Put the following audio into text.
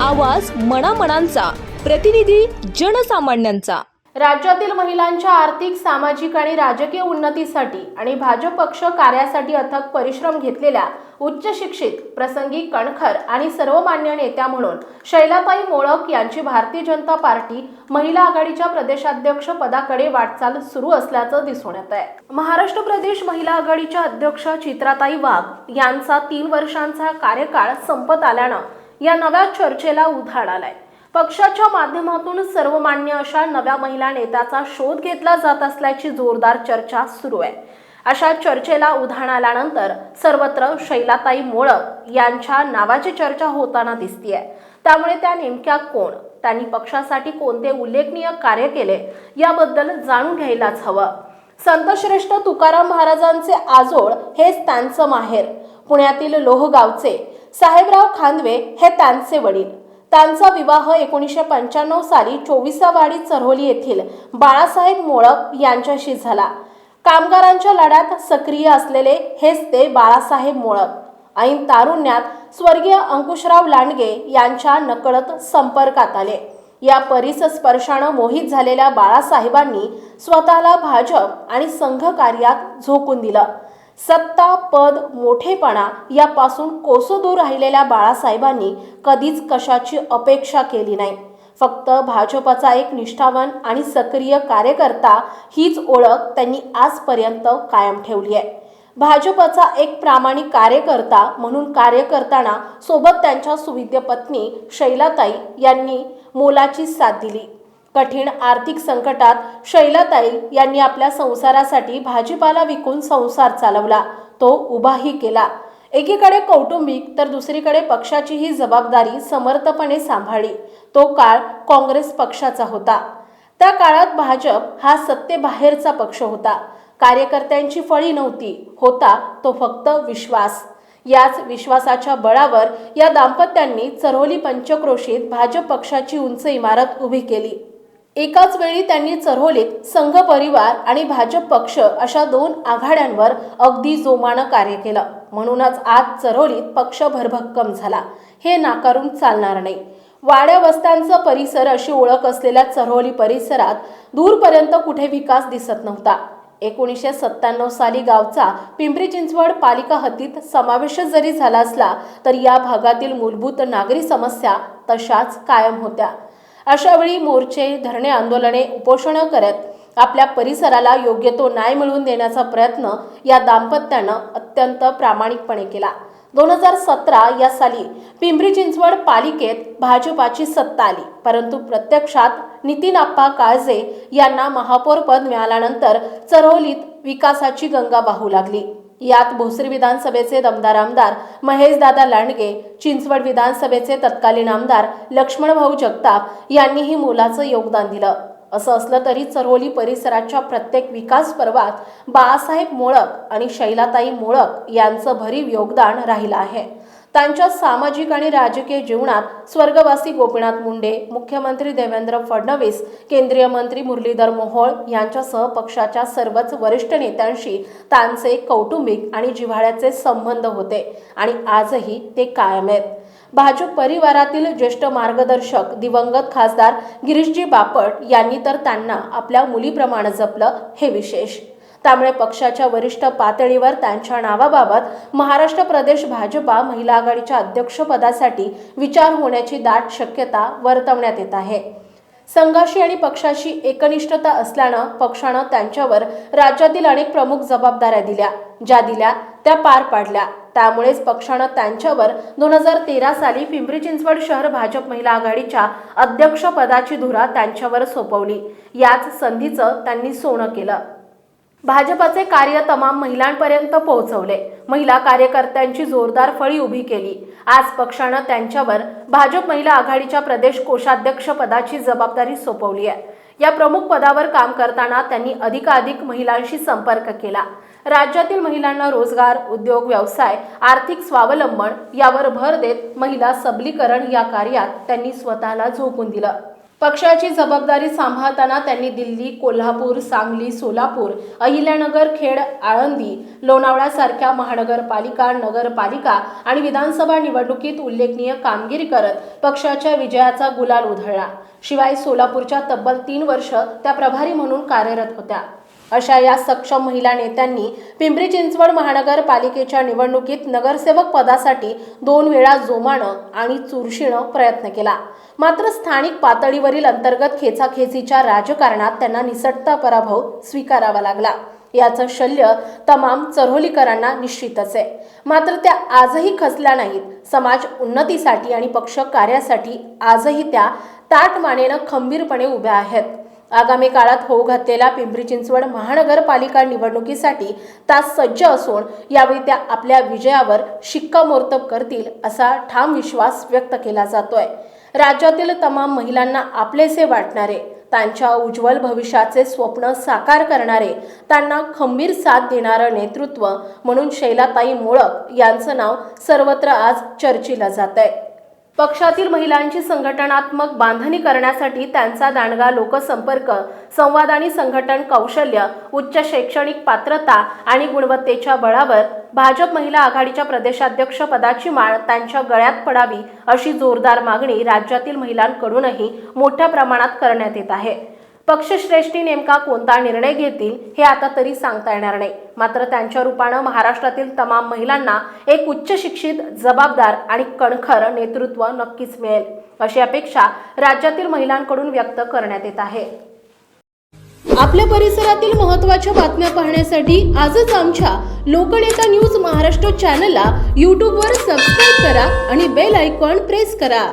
आवाज मनामनांचा प्रतिनिधी जनसामान्यांचा. राज्यातील महिलांच्या आर्थिक सामाजिक आणि राजकीय उन्नतीसाठी आणि भाजप पक्ष कार्यासाठी अथक परिश्रम घेतलेल्या उच्च शिक्षित प्रसंगी कणखर आणि सर्वमान्य नेत्या म्हणून शैलाबाई मोळक यांची भारतीय जनता पार्टी महिला आघाडीच्या प्रदेशाध्यक्ष पदाकडे वाटचाल सुरू असल्याचं दिसून येत आहे महाराष्ट्र प्रदेश महिला आघाडीच्या अध्यक्ष चित्राताई वाघ यांचा तीन वर्षांचा कार्यकाळ संपत आल्यानं या नव्या चर्चेला उधाण आलाय. पक्षाच्या माध्यमातून सर्वमान्य अशा नव्या महिला नेत्याचा शोध घेतला जात असल्याची जोरदार चर्चा सुरू आहे. अशा चर्चेला उधाण आल्यानंतर सर्वत्र शैलाताई मोळक यांच्या नावाची चर्चा होताना दिसतीये. त्यामुळे त्या नेमक्या कोण? त्यांनी पक्षासाठी कोणते उल्लेखनीय कार्य केले? याबद्दल जाणून घ्यायलाच हवं. संतश्रेष्ठ तुकाराम महाराजांचे आजोळ हेच त्यांचं माहेर. पुण्यातील लोहगावचे साहेबराव खांदवे हे त्यांचे वडील. त्यांचा विवाह एकोणीसशे पंच्याण्णव साली चोवीसावाडी चरोली येथील बाळासाहेब मोळक यांच्याशी झाला. कामगारांच्या लढ्यात सक्रिय असलेले हेच ते बाळासाहेब मोळक. ऐन तारुण्यात स्वर्गीय अंकुशराव लांडगे यांच्या नकळत संपर्कात आले. या परिस स्पर्शानं मोहित झालेल्या बाळासाहेबांनी स्वतःला भाजप आणि संघ कार्यात झोकून दिलं. सत्ता पद मोठेपणा यापासून कोसो दूर राहिलेल्या बाळासाहेबांनी कधीच कशाची अपेक्षा केली नाही. फक्त भाजपचा एक निष्ठावान आणि सक्रिय कार्यकर्ता हीच ओळख त्यांनी आजपर्यंत कायम ठेवली आहे. भाजपचा एक प्रामाणिक कार्यकर्ता म्हणून कार्य करताना सोबत त्यांच्या सुविद्य पत्नी शैलाताई यांनी मोलाची साथ दिली. कठीण आर्थिक संकटात शैलाताई यांनी आपल्या संसारासाठी भाजीपाला विकून संसार चालवला. तो उभाही केला. एकीकडे कौटुंबिक तर दुसरीकडे पक्षाचीही जबाबदारी समर्थपणे सांभाळली. तो काळ काँग्रेस पक्षाचा होता. त्या काळात भाजप हा सत्तेबाहेरचा पक्ष होता. कार्यकर्त्यांची फळी नव्हती. होता तो फक्त विश्वास. याच विश्वासाच्या बळावर या दाम्पत्यांनी चरोली पंचक्रोशीत भाजप पक्षाची उंच इमारत उभी केली. एकाच वेळी त्यांनी चरहोलीत संघ परिवार आणि भाजप पक्ष अशा दोन आघाड्यांवर अगदी जोमानं कार्य केलं. म्हणूनच आज चरहोलीत पक्ष भरभक्कम झाला. हे नाकारून चालणार नाही. वाड्या वस्त्यांचा परिसर अशी ओळख असलेल्या चरहोली परिसरात दूरपर्यंत कुठे विकास दिसत नव्हता. एकोणीसशे सत्त्याण्णव साली गावचा पिंपरी चिंचवड पालिका हद्दीत समावेश जरी झाला असला तरी या भागातील मूलभूत नागरी समस्या तशाच कायम होत्या. अशावेळी मोर्चे धरणे आंदोलने उपोषणं करत आपल्या परिसराला योग्य तो न्याय मिळवून देण्याचा प्रयत्न या दाम्पत्यानं अत्यंत प्रामाणिकपणे केला. दोन हजार सतरा या साली पिंपरी चिंचवड पालिकेत भाजपाची सत्ता आली. परंतु प्रत्यक्षात नितीन आप्पा काळजे यांना महापौरपद मिळाल्यानंतर चरोलीत विकासाची गंगा वाहू लागली. यात भोसरी विधानसभेचे दमदार आमदार महेशदादा लांडगे चिंचवड विधानसभेचे तत्कालीन आमदार लक्ष्मणभाऊ जगताप यांनीही मोलाचं योगदान दिलं. असं असलं तरी चरोली परिसराच्या प्रत्येक विकास पर्वात बाळासाहेब मोळक आणि शैलाताई मोळक यांचं भरीव योगदान राहिलं आहे. त्यांच्या सामाजिक आणि राजकीय जीवनात स्वर्गवासी गोपीनाथ मुंडे मुख्यमंत्री देवेंद्र फडणवीस केंद्रीय मंत्री मुरलीधर मोहोळ यांच्यासह पक्षाच्या सर्वच वरिष्ठ नेत्यांशी त्यांचे कौटुंबिक आणि जिव्हाळ्याचे संबंध होते आणि आजही ते कायम आहेत. भाजप परिवारातील ज्येष्ठ मार्गदर्शक दिवंगत खासदार गिरीशजी बापट यांनी तर त्यांना आपल्या मुलीप्रमाणे जपलं हे विशेष. त्यामुळे पक्षाच्या वरिष्ठ पातळीवर त्यांच्या नावाबाबत महाराष्ट्र प्रदेश भाजपा महिला आघाडीच्या अध्यक्षपदासाठी विचार होण्याची दाट शक्यता वर्तवण्यात येत आहे. संघाशी आणि पक्षाशी एकनिष्ठता असल्यानं पक्षानं त्यांच्यावर राज्यातील अनेक प्रमुख जबाबदाऱ्या दिल्या ज्या दिल्या त्या पार पाडल्या. त्यामुळेच पक्षानं त्यांच्यावर दोन हजार तेरा साली पिंपरी चिंचवड शहर भाजप महिला आघाडीच्या अध्यक्षपदाची धुरा त्यांच्यावर सोपवली. याच संधीचं त्यांनी सोनं केलं. भाजपाचे कार्य तमाम महिलांपर्यंत पोहोचवले. महिला कार्यकर्त्यांची जोरदार फळी उभी केली. आज पक्षानं त्यांच्यावर भाजप महिला आघाडीच्या प्रदेश कोषाध्यक्ष पदाची जबाबदारी सोपवली आहे. या प्रमुख पदावर काम करताना त्यांनी अधिकाधिक महिलांशी संपर्क केला. राज्यातील महिलांना रोजगार उद्योग व्यवसाय आर्थिक स्वावलंबन यावर भर देत महिला सबलीकरण या कार्यात त्यांनी स्वतःला झोकून दिलं. पक्षाची जबाबदारी सांभाळताना त्यांनी दिल्ली कोल्हापूर सांगली सोलापूर अहिल्यानगर खेड आळंदी लोणावळ्यासारख्या महानगरपालिका नगरपालिका आणि विधानसभा निवडणुकीत उल्लेखनीय कामगिरी करत पक्षाच्या विजयाचा गुलाल उधळला. शिवाय सोलापूरच्या तब्बल तीन वर्ष त्या प्रभारी म्हणून कार्यरत होत्या. अशा या सक्षम महिला नेत्यांनी पिंपरी चिंचवड महानगरपालिकेच्या निवडणुकीत नगरसेवक पदासाठी दोन वेळा जोमानं आणि चुरशीनं प्रयत्न केला. मात्र स्थानिक पातळीवरील अंतर्गत खेचाखेचीच्या राजकारणात त्यांना निसटता पराभव स्वीकारावा लागला. याचं शल्य तमाम चरोलीकरांना निश्चितच आहे. मात्र त्या आजही खचल्या नाहीत. समाज उन्नतीसाठी आणि पक्ष कार्यासाठी आजही त्या ताट मानेनं खंबीरपणे उभ्या आहेत. आगामी काळात होऊ घातलेल्या पिंपरी चिंचवड महानगरपालिका निवडणुकीसाठी त्या सज्ज असून यावेळी त्या आपल्या विजयावर शिक्कामोर्तब करतील असा ठाम विश्वास व्यक्त केला जातोय. राज्यातील तमाम महिलांना आपलेसे वाटणारे त्यांच्या उज्ज्वल भविष्याचे स्वप्न साकार करणारे त्यांना खंबीर साथ देणारं नेतृत्व म्हणून शैलाताई मोळक यांचं नाव सर्वत्र आज चर्चेला जात आहे पक्षातील महिलांची संघटनात्मक बांधणी करण्यासाठी त्यांचा दांडगा लोकसंपर्क संवाद आणि संघटन कौशल्य उच्च शैक्षणिक पात्रता आणि गुणवत्तेच्या बळावर भाजप महिला आघाडीच्या प्रदेशाध्यक्ष पदाची माळ त्यांच्या गळ्यात पडावी अशी जोरदार मागणी राज्यातील महिलांकडूनही मोठ्या प्रमाणात करण्यात येत आहे. पक्षश्रेष्ठी नेमका कोणता निर्णय घेतील हे आता तरी सांगता येणार नाही. मात्र त्यांच्या रूपानं महाराष्ट्रातील तमाम महिलांना एक उच्च शिक्षित जबाबदार आणि कणखर नेतृत्व नक्कीच मिळेल अशी अपेक्षा राज्यातील महिलांकडून व्यक्त करण्यात येत आहे. आपल्या परिसरातील महत्त्वाच्या बातम्या पाहण्यासाठी आजच आमच्या लोकनेता न्यूज महाराष्ट्र चॅनलला यूट्यूबवर सबस्क्राईब करा आणि बेल आयकॉन प्रेस करा.